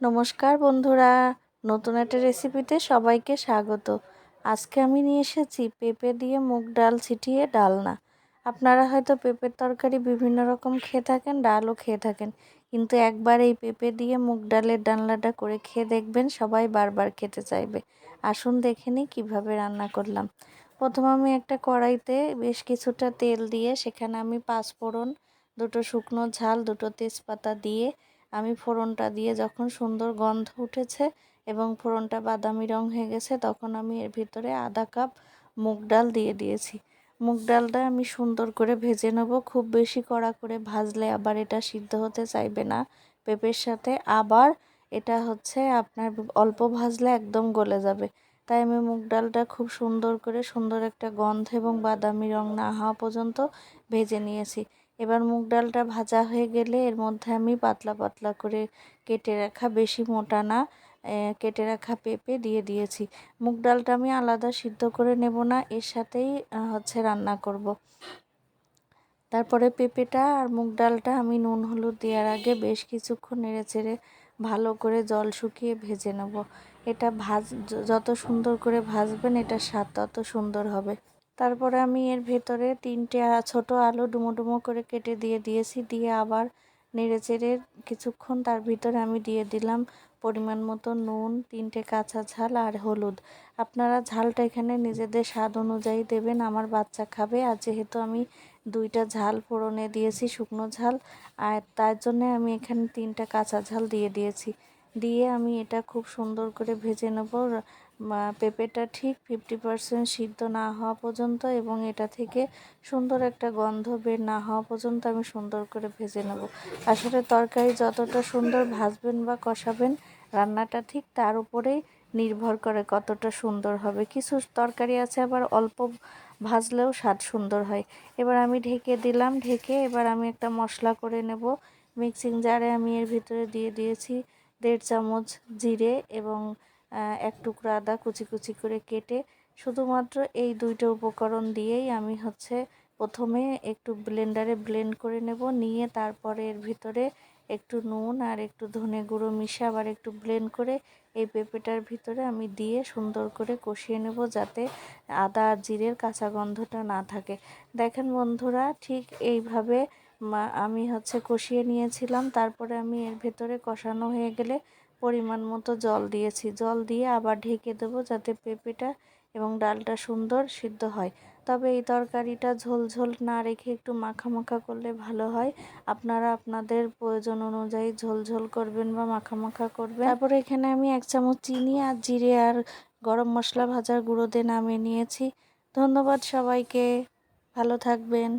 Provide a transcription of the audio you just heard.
নমস্কার বন্ধুরা, নতুন একটা রেসিপিতে সবাইকে স্বাগত। আজকে আমি নিয়ে এসেছি পেঁপে দিয়ে মুগ ডাল ছিটিয়ে ডালনা। আপনারা হয়তো পেঁপের তরকারি বিভিন্ন রকম খেয়ে থাকেন, ডালও খেয়ে থাকেন, কিন্তু একবার এই পেঁপে দিয়ে মুগ ডালের ডালনাটা করে খেয়ে দেখবেন সবাই বারবার খেতে চাইবে। আসুন দেখে নিই কীভাবে রান্না করলাম। প্রথম আমি একটা কড়াইতে বেশ কিছুটা তেল দিয়ে সেখানে আমি পাঁচফোড়ন, দুটো শুকনো ঝাল, দুটো তেজপাতা দিয়ে আমি ফোড়নটা দিয়ে যখন সুন্দর গন্ধ উঠেছে এবং ফোড়নটা বাদামি রং হয়ে গেছে, তখন আমি এর ভিতরে আধা কাপ মুগ ডাল দিয়ে দিয়েছি। মুগ ডালটা আমি সুন্দর করে ভেজে নেব। খুব বেশি কড়া করে ভাজলে আবার এটা সিদ্ধ হতে চাইবে না। পেঁপের সাথে আবার এটা হচ্ছে আপনার অল্প ভাজলে একদম গলে যাবে। তাই আমি মুগ ডালটা খুব সুন্দর করে সুন্দর একটা গন্ধ এবং বাদামি রং না হওয়া পর্যন্ত ভেজে নিয়েছি। এবার মুগ ডালটা ভাজা হয়ে গেলে এর মধ্যে আমি পাতলা পাতলা করে কেটে রাখা, বেশি মোটা না কেটে রাখা পেঁপে দিয়ে দিয়েছি। মুগ ডালটা আমি আলাদা সিদ্ধ করে নেব না, এর সাথেই হচ্ছে রান্না করব। তারপরে পেঁপেটা আর মুগ ডালটা আমি নুন হলুদ দেওয়ার আগে বেশ কিছুক্ষণ নেড়ে চেড়ে ভালো করে জল শুকিয়ে ভেজে নেব। এটা ভাজ যত সুন্দর করে ভাজবেন এটা স্বাদ তত সুন্দর হবে। তারপরে আমি এর ভেতরে তিনটে ছোট আলু ডুমো ডুমো করে কেটে দিয়ে দিয়েছি, দিয়ে আবার নেড়ে চেড়ে কিছুক্ষণ তার ভিতরে আমি দিয়ে দিলাম পরিমাণ মতো নুন, তিনটে কাঁচা ঝাল আর হলুদ। আপনারা ঝালটা এখানে নিজেদের স্বাদ অনুযায়ী দেবেন, আমার বাচ্চা খাবে। আর যেহেতু আমি দুইটা ঝাল ফোড়নে দিয়েছি, শুকনো ঝাল, আর তার জন্য আমি এখানে তিনটা কাঁচা ঝাল দিয়ে দিয়েছি। দিয়ে আমি এটা খুব সুন্দর করে ভেজে নেব। পেঁপেটা ঠিক ফিফটি পারসেন্ট সিদ্ধ না হওয়া পর্যন্ত এবং এটা থেকে সুন্দর একটা গন্ধ বের না হওয়া পর্যন্ত আমি সুন্দর করে ভেজে নেব। আসলে তরকারি যতটা সুন্দর ভাজবেন বা কষাবেন, রান্নাটা ঠিক তার উপরেই নির্ভর করে কতটা সুন্দর হবে। কিছু তরকারি আছে আবার অল্প ভাজলেও স্বাদ সুন্দর হয়। এবার আমি ঢেকে দিলাম, ঢেকে এবার আমি একটা মশলা করে নেব। মিক্সিং জারে আমি এর ভিতরে দিয়ে দিয়েছি দেড় চামচ জিরে এবং এক টুকরা আদা কুচি কুচি করে কেটে শুধুমাত্র এই দুইটা উপকরণ দিয়েই আমি হচ্ছে প্রথমে একটু ব্লেন্ডারে ব্লেন্ড করে নেব। নিয়ে তারপরে এর ভিতরে একটু নুন আর একটু ধনে গুঁড়ো মিশে আবার একটু ব্লেন্ড করে এই পেঁপেটার ভিতরে আমি দিয়ে সুন্দর করে কষিয়ে নেব যাতে আদা আর জিরের কাঁচা গন্ধটা না থাকে। দেখেন বন্ধুরা, ঠিক এইভাবে আমি হচ্ছে কষিয়ে নিয়েছিলাম, তারপরে আমি এর ভেতরে কষানো হয়ে গেলে পরিমাণ মতো জল দিয়েছি। জল দিয়ে আবার ঢেকে দেবো যাতে পেঁপেটা এবং ডালটা সুন্দর সিদ্ধ হয়। তবে এই তরকারিটা ঝোল ঝোল না রেখে একটু মাখা মাখা করলে ভালো হয়। আপনারা আপনাদের প্রয়োজন অনুযায়ী ঝোল ঝোল করবেন বা মাখা মাখা করবেন। তারপরে এখানে আমি এক চামচ চিনি আর জিরে আর গরম মশলা ভাজার গুঁড়ো দিয়ে নামিয়ে নিয়েছি। ধন্যবাদ সবাইকে। ভালো থাকবেন।